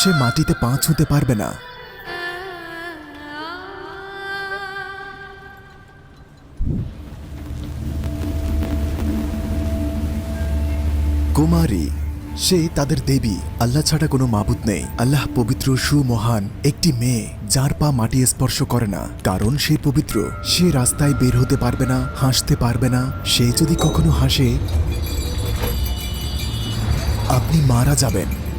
সে মাটিতে পা ছুঁতে পারবে না। কুমারী, সে তাদের দেবী, আল্লাহ ছাড়া কোনো মাবুদ নেই। আল্লাহ পবিত্র, সুমহান একটি মেয়ে, যার পা মাটি স্পর্শ করে না। কারণ সে পবিত্র। সে রাস্তায় বের হতে পারবে না, হাসতে পারবে না। সে যদি কখনো হাসে, আপনি মারা যাবেন।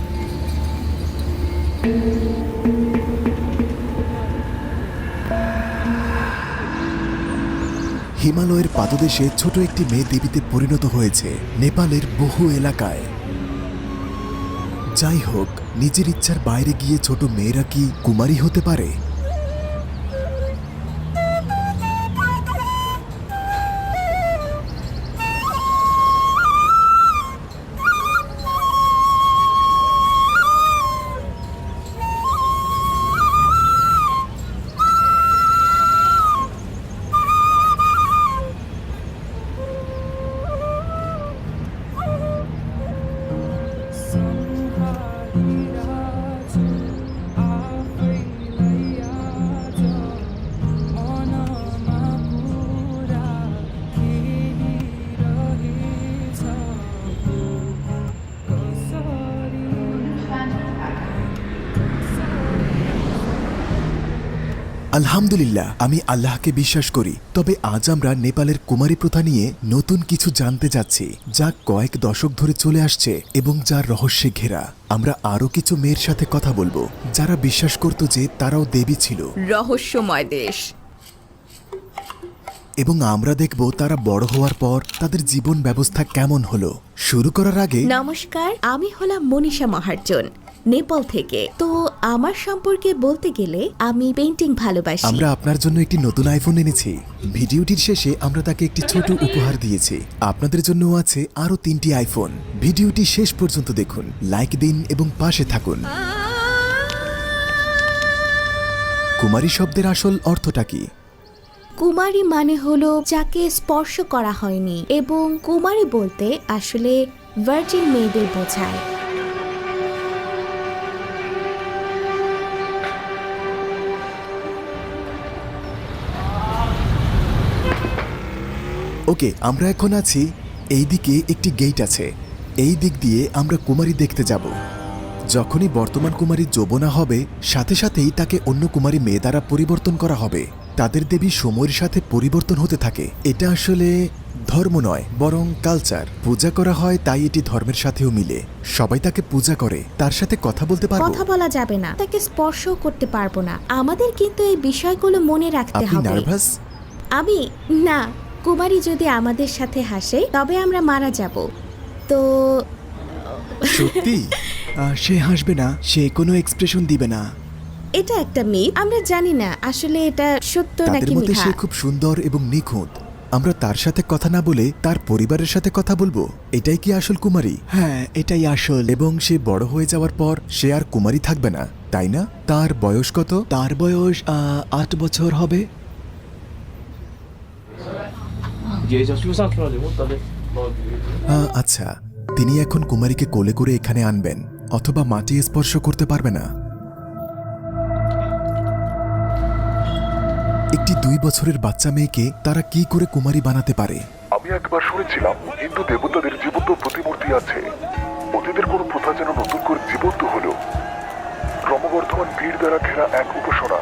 হিমালয়ের পাদদেশে ছোট একটি মেয়ে দেবীতে পরিণত হয়েছে, নেপালের বহু এলাকায়। যাই হোক, নিজের ইচ্ছার বাইরে গিয়ে ছোট মেয়েরা কি কুমারী হতে পারে? আলহামদুলিল্লাহ আমি আল্লাহকে বিশ্বাস করি। তবে আজ আমরা নেপালের কুমারী প্রথা নিয়ে নতুন কিছু জানতে যাচ্ছি যা কয়েক দশক ধরে চলে আসছে এবং যার রহস্যে ঘেরা। আমরা আরও কিছু মেয়ের সাথে কথা বলব যারা বিশ্বাস করত যে তারাও দেবী ছিল। রহস্যময় দেশ। এবং আমরা দেখব তারা বড় হওয়ার পর তাদের জীবন ব্যবস্থা কেমন হলো। শুরু করার আগে নমস্কার আমি হলাম মনীষা মহার্জন। নেপাল থেকে। তো আমার সম্পর্কে বলতে গেলে আমি পেন্টিং ভালোবাসি। আমরা আপনার জন্য একটি নতুন আইফোন এনেছি। ভিডিওটির শেষে আমরা তাকে একটি ছোট উপহার দিয়েছি। আপনাদের জন্য আছে আরও তিনটি আইফোন ভিডিওটি শেষ পর্যন্ত দেখুন লাইক দিন এবং পাশে থাকুন। কুমারী শব্দের আসল অর্থটা কি? কুমারী মানে হলো যাকে স্পর্শ করা হয়নি এবং কুমারী বলতে আসলে ভার্জিন মেয়েদের বোঝায়। ওকে আমরা এখন আছি এই দিকে একটি গেট আছে। এই দিক দিয়ে আমরা কুমারী দেখতে যাব। যখনই বর্তমান কুমারী যৌবনা হবে সাথে সাথেই তাকে অন্য কুমারী মেয়ে দ্বারা পরিবর্তন করা হবে। তাদের দেবী সময়ের সাথে পরিবর্তন হতে থাকে। এটা আসলে ধর্ম নয় বরং কালচার পূজা করা হয় তাই এটি ধর্মের সাথেও মিলে। সবাই তাকে পূজা করে তার সাথে কথা বলতে পারব? কথা বলা যাবে না। তাকে স্পর্শ করতে পারব না। আমাদের কিন্তু এই বিষয়গুলো মনে রাখতে আপনি হবে। নার্ভাস আমি না। কুমারী যদি আমাদের সাথে হাসে তবে আমরা মারা যাব। তো সত্যি? আহ, সে হাসবে না সে কোনো এক্সপ্রেশন দিবে না। এটা একটা মিথ। আমরা জানি না আসলে এটা সত্য তাদের নাকি মধ্যে মিথ্যা। সে খুব সুন্দর এবং নিখুঁত। আমরা তার সাথে কথা না বলে তার পরিবারের সাথে কথা বলব? এটাই কি আসল কুমারী? হ্যাঁ এটাই আসল। এবং সে বড় হয়ে যাওয়ার পর সে আর কুমারী থাকবে না তাই না? তার বয়স কত? তার বয়স আট বছর হবে। আচ্ছা তিনি এখন কুমারীকে কোলে করে এখানে আনবেন অথবা মাটি স্পর্শ করতে পারবে না। একটি দুই বছরের বাচ্চা মেয়েকে তারা কি করে কুমারী বানাতে পারে? আমি একবার শুনেছিলাম হিন্দু দেবতাদের জীবন্ত প্রতিমূর্তি আছে। অতীতের কোনো প্রথা যেন নতুন করে জীবন্ত হলো। ক্রমবর্ধমান ভিড় দ্বারা ঘেরা এক উপাসনা।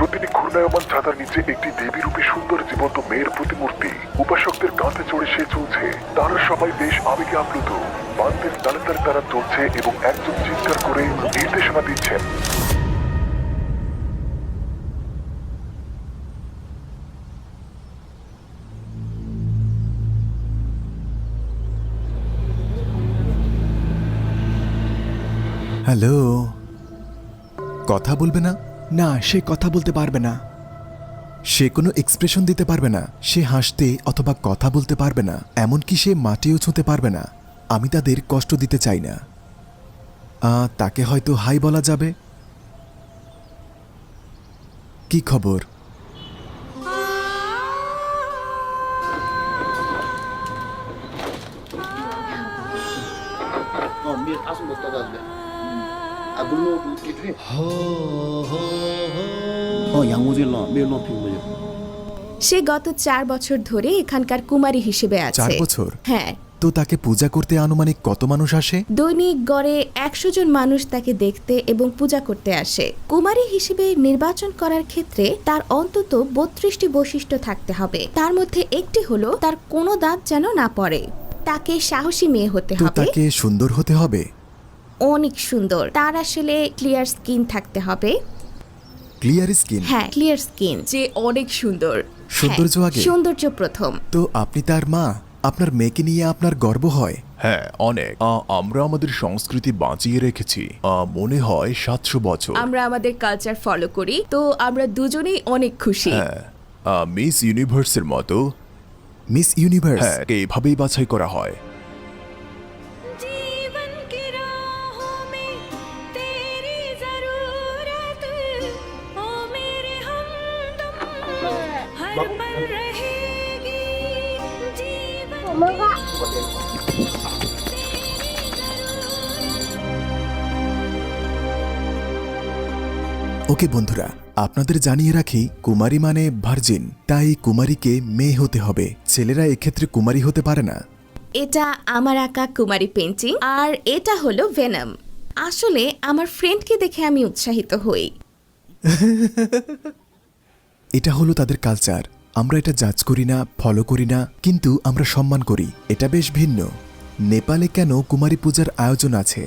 প্রতিটি ঘূর্ণায়মান ছাতার নিচে একটি দেবী রূপে সুন্দর জীবন্ত মেয়ের প্রতিমূর্তি। উপাসকদের কাঁধে চড়ে সে চলছে। তারা সবাই বেশ আবেগে আপ্লুত। বান্তের তালে তালে তারা চলছে এবং একজন চিৎকার করে নির্দেশনা দিচ্ছেন। হ্যালো। কথা বলবে না? না সে কথা বলতে পারবে না। সে কোনো এক্সপ্রেশন দিতে পারবে না। সে হাসতে অথবা কথা বলতে পারবে না। এমনকি সে মাটিও ছুঁতে পারবে না। আমি তাদের কষ্ট দিতে চাই না। তাকে হয়তো হাই বলা যাবে। কি খবর? আসুন সে গত চার বছর ধরে এখানকার কুমারী হিসেবে আছে। বছর? হ্যাঁ। তো তাকে পূজা করতে আনুমানিক কত মানুষ আসে? দৈনিক গড়ে একশো জন মানুষ তাকে দেখতে এবং পূজা করতে আসে। কুমারী হিসেবে নির্বাচন করার ক্ষেত্রে তার অন্তত বত্রিশটি বৈশিষ্ট্য থাকতে হবে। তার মধ্যে একটি হলো তার কোনো দাঁত যেন না পড়ে। তাকে সাহসী মেয়ে হতে হবে। তাকে সুন্দর হতে হবে? অনেক সুন্দর। তার আসলে ক্লিয়ার স্কিন থাকতে হবে। ক্লিয়ার স্কিন হ্যাঁ ক্লিয়ার স্কিন যে অনেক সুন্দর। সৌন্দর্য হ্যাঁ, আগে? সৌন্দর্য প্রথম। তো আপনি তার মা আপনার মেয়েকে নিয়ে আপনার গর্ব হয়? হ্যাঁ অনেক। আমরা আমাদের সংস্কৃতি বাঁচিয়ে রেখেছি। মনে হয় সাতশো বছর। আমরা আমাদের কালচার ফলো করি তো আমরা দুজনেই অনেক খুশি। হ্যাঁ মিস ইউনিভার্সের মতো। মিস ইউনিভার্স এইভাবেই বাছাই করা হয়। ওকে বন্ধুরা আপনাদের জানিয়ে রাখি কুমারী মানে ভার্জিন তাই কুমারীকে মেয়ে হতে হবে। ছেলেরা এক্ষেত্রে কুমারী হতে পারে না। এটা আমার আঁকা কুমারী পেন্টিং আর এটা হলো ভেনম আসলে আমার ফ্রেন্ডকে দেখে আমি উৎসাহিত হই। এটা হলো তাদের কালচার আমরা এটা জাজ করি না ফলো করি না কিন্তু আমরা সম্মান করি। এটা বেশ ভিন্ন। নেপালে কেন কুমারী পূজার আয়োজন আছে?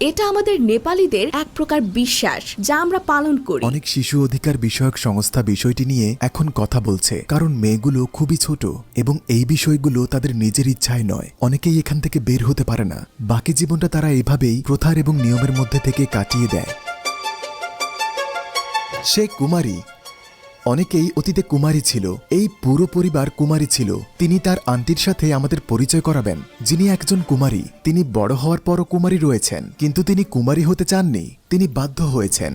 এটা আমাদের নেপালিদের এক প্রকার বিশ্বাস যা আমরা পালন করি। অনেক শিশু অধিকার বিষয়ক সংস্থা বিষয়টি নিয়ে এখন কথা বলছে কারণ মেয়েগুলো খুবই ছোট এবং এই বিষয়গুলো তাদের নিজের ইচ্ছায় নয়। অনেকেই এখান থেকে বের হতে পারে না। বাকি জীবনটা তারা এভাবেই প্রথার এবং নিয়মের মধ্যে থেকে কাটিয়ে দেয়। সে কুমারী অনেকেই অতীতে কুমারী ছিল, এই পুরো পরিবার কুমারী ছিল। তিনি তার আন্টির সাথে আমাদের পরিচয় করাবেন। যিনি একজন কুমারী, তিনি বড় হওয়ার পরও কুমারী রয়েছেন, কিন্তু তিনি কুমারী হতে চাননি, তিনি বাধ্য হয়েছেন।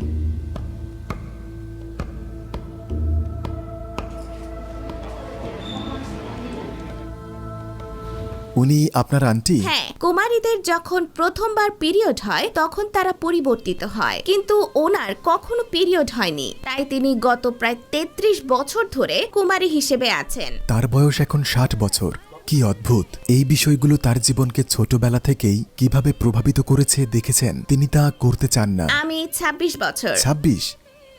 উনি আপনার আন্টি? হ্যাঁ কুমারীদের যখন প্রথমবার পিরিয়ড হয় তখন তারা পরিবর্তিত হয়। কিন্তু ওনার কখনো পিরিয়ড হয়নি। তাই তিনি গত প্রায় তেত্রিশ বছর ধরে কুমারী হিসেবে আছেন। তার বয়স এখন ষাট বছর। কি অদ্ভুত! এই বিষয়গুলো তার জীবনকে ছোটবেলা থেকেই কীভাবে প্রভাবিত করেছে দেখেছেন? তিনি তা করতে চান না। আমি ২৬ বছর। ছাব্বিশ?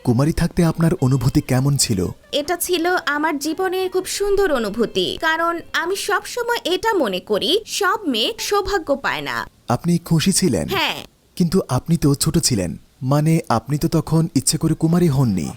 কুমারী থাকতে আপনার অনুভূতি কেমন ছিল? এটা ছিল আমার জীবনের খুব সুন্দর অনুভূতি কারণ আমি সব সময় এটা মনে করি সব মেয়ে সৌভাগ্য পায় না। আপনি খুশি ছিলেন? হ্যাঁ। কিন্তু আপনি তো ছোট ছিলেন মানে আপনি তো তখন ইচ্ছে করে কুমারী হননি।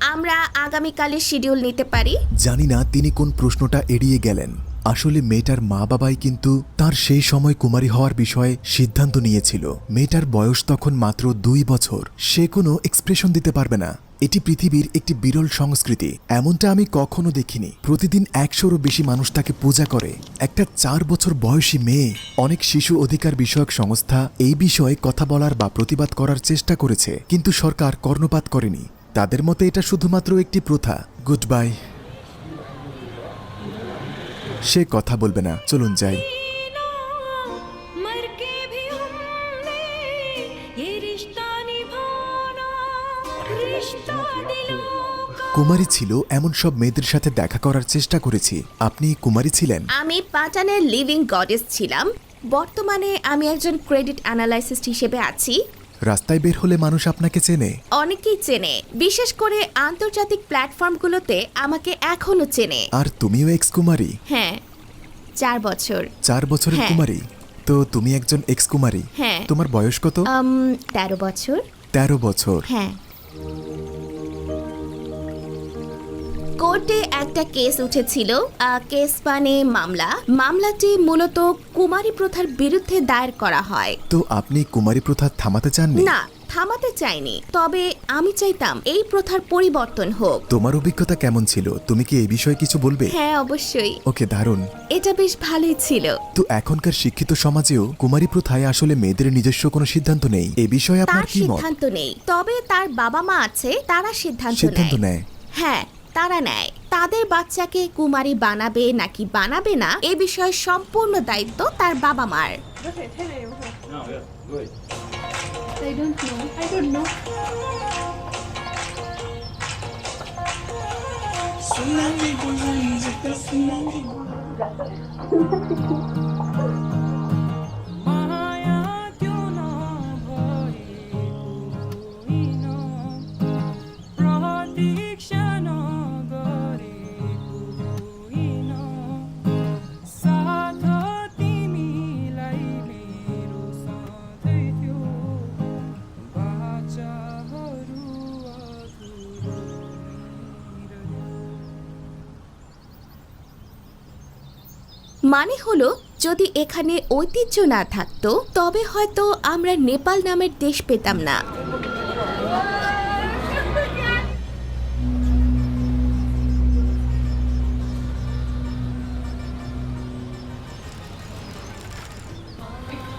আমরা আগামীকালের শিডিউল নিতে পারি? জানি না তিনি কোন প্রশ্নটা এড়িয়ে গেলেন। আসলে মেয়েটার মা বাবাই কিন্তু তার সেই সময় কুমারী হওয়ার বিষয়ে সিদ্ধান্ত নিয়েছিল। মেয়েটার বয়স তখন মাত্র দুই বছর। সে কোনো এক্সপ্রেশন দিতে পারবে না। এটি পৃথিবীর একটি বিরল সংস্কৃতি। এমনটা আমি কখনো দেখিনি। প্রতিদিন একশোরও বেশি মানুষ তাকে পূজা করে। একটা চার বছর বয়সী মেয়ে অনেক শিশু অধিকার বিষয়ক সংস্থা এই বিষয়ে কথা বলার বা প্রতিবাদ করার চেষ্টা করেছে। কিন্তু সরকার কর্ণপাত করেনি। তাদের মতে এটা শুধুমাত্র একটি প্রথা। গুড বাই সে কথা বলবে না। চলুন যাই। কুমারী ছিল এমন সব মেয়েদের সাথে দেখা করার চেষ্টা করেছি। আপনি কুমারী ছিলেন? আমি পাটানের লিভিং গডেস ছিলাম। বর্তমানে আমি একজন ক্রেডিট অ্যানালাইসিস্ট হিসেবে আছি। রাস্তায় বের হলে মানুষ আপনাকে চেনে? অনেকেই চেনে। বিশেষ করে আন্তর্জাতিক প্ল্যাটফর্মগুলোতে আমাকে এখনও চেনে। আর তুমিও এক্স কুমারী হ্যাঁ। চার বছর। চার বছরের হ্যাঁ। কুমারী? তো তুমি একজন এক্স কুমারী হ্যাঁ। তোমার বয়স কত? তেরো বছর। তেরো বছর। হ্যাঁ। কোর্টে একটা কেস উঠেছিল কেস মানে মামলা। মামলাটি মূলত কুমারী প্রথার বিরুদ্ধে দায়ের করা হয়। তো আপনি কুমারী প্রথা থামাতে চাননি? না থামাতে চাইনি। তবে আমি চাইতাম এই প্রথার পরিবর্তন হোক। তোমার অভিজ্ঞতা কেমন ছিল? তুমি কি এই বিষয়ে কিছু বলবে? হ্যাঁ অবশ্যই। ওকে দারুণ। এটা বেশ ভালোই ছিল। তো এখনকার শিক্ষিত সমাজেও কুমারী প্রথায় আসলে মেয়েদের নিজস্ব কোনো সিদ্ধান্ত নেই। এ বিষয়ে তার আপনার কি মত? সিদ্ধান্ত নেই। তবে তার বাবা মা আছে তারা সিদ্ধান্ত সিদ্ধান্ত নেয়। নেয়। হ্যাঁ তারা নেয়। তাদের বাচ্চাকে কুমারী বানাবে নাকি বানাবে না এ বিষয়ে সম্পূর্ণ দায়িত্ব তার বাবা মার মায়া মানে হলো যদি এখানে ঐতিহ্য না থাকতো তবে হয়তো আমরা নেপাল নামের দেশ পেতাম না।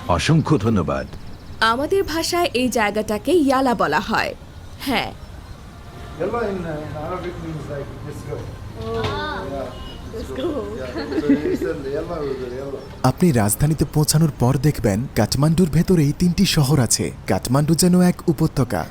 অসংখ্য ধন্যবাদ। আমাদের ভাষায় এই জায়গাটাকে ইয়ালা বলা হয়। হ্যাঁ। Yalla in, in Arabic means like let's go. Yeah. Yeah, আপনি রাজধানীতে পৌঁছানোর পর দেখবেন কাঠমান্ডুর ভেতরেই তিনটি শহর আছে। কাঠমান্ডু যেন এক উপত্যকা।